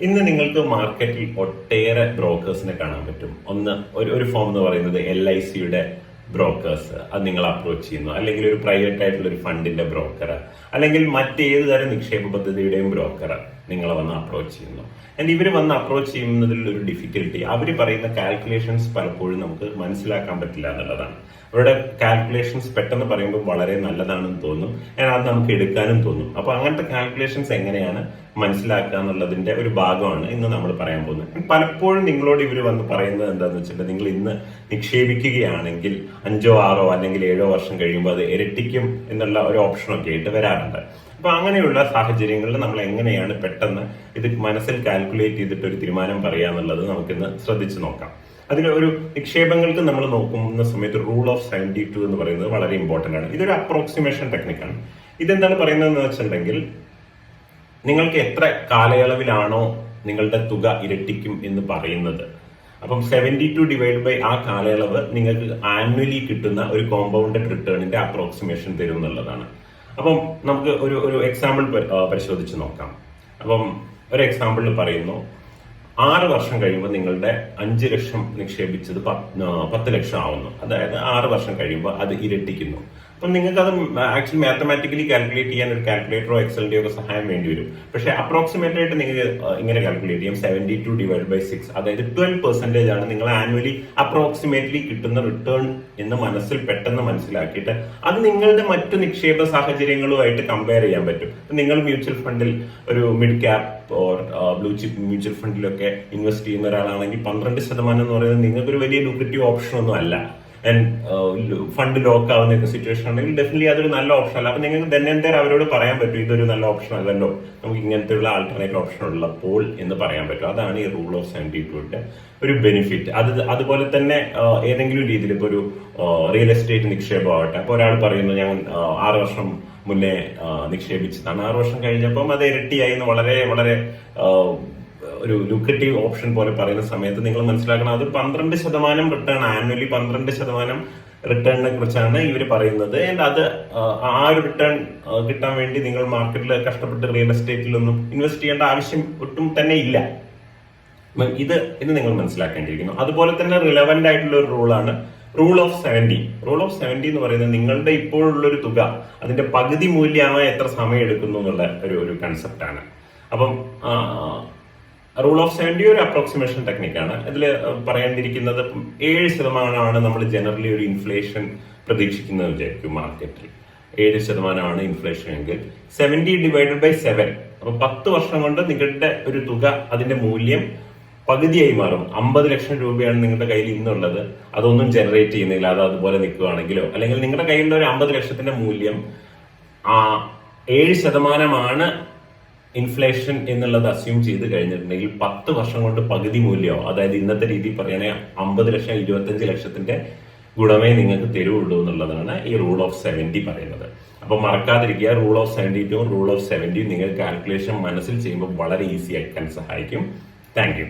ഇന്ന് നിങ്ങൾക്ക് മാർക്കറ്റിൽ ഒട്ടേറെ ബ്രോക്കേഴ്സിനെ കാണാൻ പറ്റും. ഒന്ന് ഒരു ഒരു ഫോം എന്ന് പറയുന്നത് എൽ ഐ സിയുടെ ബ്രോക്കേഴ്സ് അത് നിങ്ങൾ അപ്രോച്ച് ചെയ്യുന്നു. അല്ലെങ്കിൽ ഒരു പ്രൈവറ്റ് ആയിട്ടുള്ള ഒരു ഫണ്ടിന്റെ ബ്രോക്കർ അല്ലെങ്കിൽ മറ്റേത് തരം നിക്ഷേപ പദ്ധതിയുടെയും ബ്രോക്കർ നിങ്ങളെ വന്ന് അപ്രോച്ച് ചെയ്യുന്നു. ആൻഡ് ഇവർ വന്ന് അപ്രോച്ച് ചെയ്യുന്നതിൽ ഒരു ഡിഫിക്കൽട്ടി അവർ പറയുന്ന കാൽക്കുലേഷൻസ് പലപ്പോഴും നമുക്ക് മനസ്സിലാക്കാൻ പറ്റില്ല എന്നുള്ളതാണ്. അവരുടെ കാൽക്കുലേഷൻസ് പെട്ടെന്ന് പറയുമ്പോൾ വളരെ നല്ലതാണെന്ന് തോന്നും. ആൻഡ് അത് നമുക്ക് എടുക്കാനും തോന്നും. അപ്പോൾ അങ്ങനത്തെ കാൽക്കുലേഷൻസ് എങ്ങനെയാണ് മനസ്സിലാക്കുക എന്നുള്ളതിന്റെ ഒരു ഭാഗമാണ് ഇന്ന് നമ്മൾ പറയാൻ പോകുന്നത്. പലപ്പോഴും നിങ്ങളോട് ഇവർ വന്ന് പറയുന്നത് എന്താണെന്ന് വെച്ചിട്ടുണ്ടെങ്കിൽ നിങ്ങൾ ഇന്ന് നിക്ഷേപിക്കുകയാണെങ്കിൽ അഞ്ചോ ആറോ അല്ലെങ്കിൽ ഏഴോ വർഷം കഴിയുമ്പോൾ അത് ഇരട്ടിക്കും എന്നുള്ള ഒരു ഓപ്ഷനൊക്കെ ആയിട്ട് വരാറുണ്ട്. അപ്പൊ അങ്ങനെയുള്ള സാഹചര്യങ്ങളിൽ നമ്മൾ എങ്ങനെയാണ് പെട്ടെന്ന് ഇത് മനസ്സിൽ കാൽക്കുലേറ്റ് ചെയ്തിട്ട് ഒരു തീരുമാനം പറയുക എന്നുള്ളത് നമുക്കിന്ന് ശ്രദ്ധിച്ചു നോക്കാം. അതിൽ ഒരു നിക്ഷേപങ്ങൾക്ക് നമ്മൾ നോക്കുന്ന സമയത്ത് റൂൾ ഓഫ് സെവന്റി ടു എന്ന് പറയുന്നത് വളരെ ഇമ്പോർട്ടന്റ് ആണ്. ഇതൊരു അപ്രോക്സിമേഷൻ ടെക്നിക്കാണ് ഇതെന്താണ് പറയുന്നതെന്ന് വെച്ചിട്ടുണ്ടെങ്കിൽ നിങ്ങൾക്ക് എത്ര കാലയളവിലാണോ നിങ്ങളുടെ തുക ഇരട്ടിക്കും എന്ന് പറയുന്നത്. അപ്പം സെവന്റി ടു ഡിവൈഡ് ബൈ ആ കാലയളവ് നിങ്ങൾക്ക് ആനുവലി കിട്ടുന്ന ഒരു കോമ്പൗണ്ടഡ് റിട്ടേണിന്റെ അപ്രോക്സിമേഷൻ തരും എന്നുള്ളതാണ്. അപ്പം നമുക്ക് ഒരു ഒരു എക്സാമ്പിൾ പരിശോധിച്ച് നോക്കാം. അപ്പം ഒരു എക്സാമ്പിൾ പറയുന്നു ആറ് വർഷം കഴിയുമ്പോൾ നിങ്ങളുടെ അഞ്ച് ലക്ഷം നിക്ഷേപിച്ചത് പത്ത് ലക്ഷം ആവുന്നു. അതായത് ആറ് വർഷം കഴിയുമ്പോൾ അത് ഇരട്ടിക്കുന്നു. അപ്പം നിങ്ങൾക്ക് അത് ആക്ച്വലി മാത്തമാറ്റിക്കലി കാൽക്കുലേറ്റ് ചെയ്യാൻ ഒരു കാൽക്കുലേറ്ററോ എക്സലിന്റെയോ ഒക്കെ സഹായം വേണ്ടി വരും. പക്ഷേ അപ്രോക്സിമേറ്റ് ആയിട്ട് നിങ്ങൾക്ക് ഇങ്ങനെ കാൽക്കുലേറ്റ് ചെയ്യാം. Seventy two divide by six അതായത് ട്വൽവ് പെർസെന്റേജ് ആണ് നിങ്ങൾ ആനുവലി അപ്രോക്സിമേറ്റ്ലി കിട്ടുന്ന റിട്ടേൺ എന്ന് മനസ്സിൽ പെട്ടെന്ന് മനസ്സിലാക്കിയിട്ട് അത് നിങ്ങളുടെ മറ്റു നിക്ഷേപ സാഹചര്യങ്ങളുമായിട്ട് കമ്പയർ ചെയ്യാൻ പറ്റും. നിങ്ങൾ മ്യൂച്വൽ ഫണ്ടിൽ ഒരു mid cap or blue chip mutual ഫണ്ടിലൊക്കെ invest ചെയ്യുന്ന ഒരാളാണെങ്കിൽ പന്ത്രണ്ട് ശതമാനം എന്ന് പറയുന്നത് നിങ്ങൾക്കൊരു വലിയ ലൂക്രറ്റീവ് ഓപ്ഷൻ ഒന്നും അല്ല. ആൻഡ് ഫണ്ട് ലോക്ക് ആവുന്ന സിറ്റുവേഷൻ ഉണ്ടെങ്കിൽ ഡെഫിനറ്റ്ലി അതൊരു നല്ല ഓപ്ഷൻ അല്ല. അപ്പൊ നിങ്ങൾക്ക് തന്നെ അവരോട് പറയാൻ പറ്റും ഇതൊരു നല്ല ഓപ്ഷൻ അല്ലല്ലോ. നമുക്ക് ഇങ്ങനത്തെ ഉള്ള ആൾട്ടർനേറ്റീവ് ഓപ്ഷൻ ഉള്ളപ്പോൾ എന്ന് പറയാൻ പറ്റും. അതാണ് ഈ റൂൾ ഓഫ് സെവന്റി ടുവിന്റെ ഒരു ബെനിഫിറ്റ് അത് അതുപോലെ തന്നെ ആ, ഏതെങ്കിലും രീതിയിൽ ഇപ്പൊ ഒരു റിയൽ എസ്റ്റേറ്റ് നിക്ഷേപമാവട്ടെ. അപ്പൊ ഒരാൾ പറയുന്നു ഞാൻ ആ, ആറ് വർഷം മുന്നേ നിക്ഷേപിച്ചതാണ്. ആറ് വർഷം കഴിഞ്ഞപ്പം അത് ഇരട്ടിയായി എന്ന് വളരെ വളരെ ഒരു ലുക്കറ്റീവ് ഓപ്ഷൻ പോലെ പറയുന്ന സമയത്ത് നിങ്ങൾ മനസ്സിലാക്കണം അത് പന്ത്രണ്ട് ശതമാനം റിട്ടേൺ ആനുവലി പന്ത്രണ്ട് ശതമാനം റിട്ടേണിനെ കുറിച്ചാണ് ഇവർ പറയുന്നത്. ആൻഡ് അത് ആ, ഒരു റിട്ടേൺ കിട്ടാൻ വേണ്ടി നിങ്ങൾ മാർക്കറ്റിൽ കഷ്ടപ്പെട്ട് റിയൽ എസ്റ്റേറ്റിലൊന്നും ഇൻവെസ്റ്റ് ചെയ്യേണ്ട ആവശ്യം ഒട്ടും തന്നെ ഇല്ല. ഇത് ഇത് നിങ്ങൾ മനസ്സിലാക്കേണ്ടിയിരിക്കുന്നു. അതുപോലെ തന്നെ റിലവന്റ് ആയിട്ടുള്ള ഒരു റൂളാണ് rule of seventy rule of seventy എന്ന് പറയുന്നത് നിങ്ങളുടെ ഇപ്പോഴുള്ളൊരു തുക അതിന്റെ പകുതി മൂല്യമാവാൻ എത്ര സമയം എടുക്കുന്നു എന്നുള്ള ഒരു ഒരു കൺസെപ്റ്റാണ് അപ്പം റൂൾ ഓഫ് സെവന്റി ഒരു അപ്രോക്സിമേഷൻ ടെക്നിക്കാണ് ഇതിൽ പറയേണ്ടിയിരിക്കുന്നത് ഏഴ് ശതമാനമാണ് നമ്മൾ ജനറലി ഒരു ഇൻഫ്ലേഷൻ പ്രതീക്ഷിക്കുന്നത് വിചാരിക്കും മാർക്കറ്റിൽ ഏഴ് ശതമാനമാണ് ഇൻഫ്ലേഷൻ എങ്കിൽ സെവന്റി ഡിവൈഡഡ് ബൈ സെവൻ അപ്പൊ പത്ത് വർഷം കൊണ്ട് നിങ്ങളുടെ ഒരു തുക അതിന്റെ മൂല്യം പകുതിയായി മാറും. അമ്പത് ലക്ഷം രൂപയാണ് നിങ്ങളുടെ കയ്യിൽ ഇന്നുള്ളത്. അതൊന്നും ജനറേറ്റ് ചെയ്യുന്നില്ല. അത് അതുപോലെ നിൽക്കുകയാണെങ്കിലോ അല്ലെങ്കിൽ നിങ്ങളുടെ കയ്യിലുള്ള ഒരു അമ്പത് ലക്ഷത്തിന്റെ മൂല്യം ആ ഏഴ് ശതമാനമാണ് ഇൻഫ്ലേഷൻ എന്നുള്ളത് അസ്യൂം ചെയ്ത് കഴിഞ്ഞിട്ടുണ്ടെങ്കിൽ പത്ത് വർഷം കൊണ്ട് പകുതി മൂല്യമോ അതായത് ഇന്നത്തെ രീതിയിൽ പറയുകയാണെങ്കിൽ അമ്പത് ലക്ഷം ഇരുപത്തഞ്ച് ലക്ഷത്തിന്റെ ഗുണമേ നിങ്ങൾക്ക് തരുള്ളൂ എന്നുള്ളതാണ് ഈ റൂൾ ഓഫ് സെവന്റി പറയുന്നത്. അപ്പൊ മറക്കാതിരിക്കുക rule of seventy two rule of seventy നിങ്ങൾ കാൽക്കുലേഷൻ മനസ്സിൽ ചെയ്യുമ്പോൾ വളരെ ഈസി ആക്കാൻ സഹായിക്കും. താങ്ക്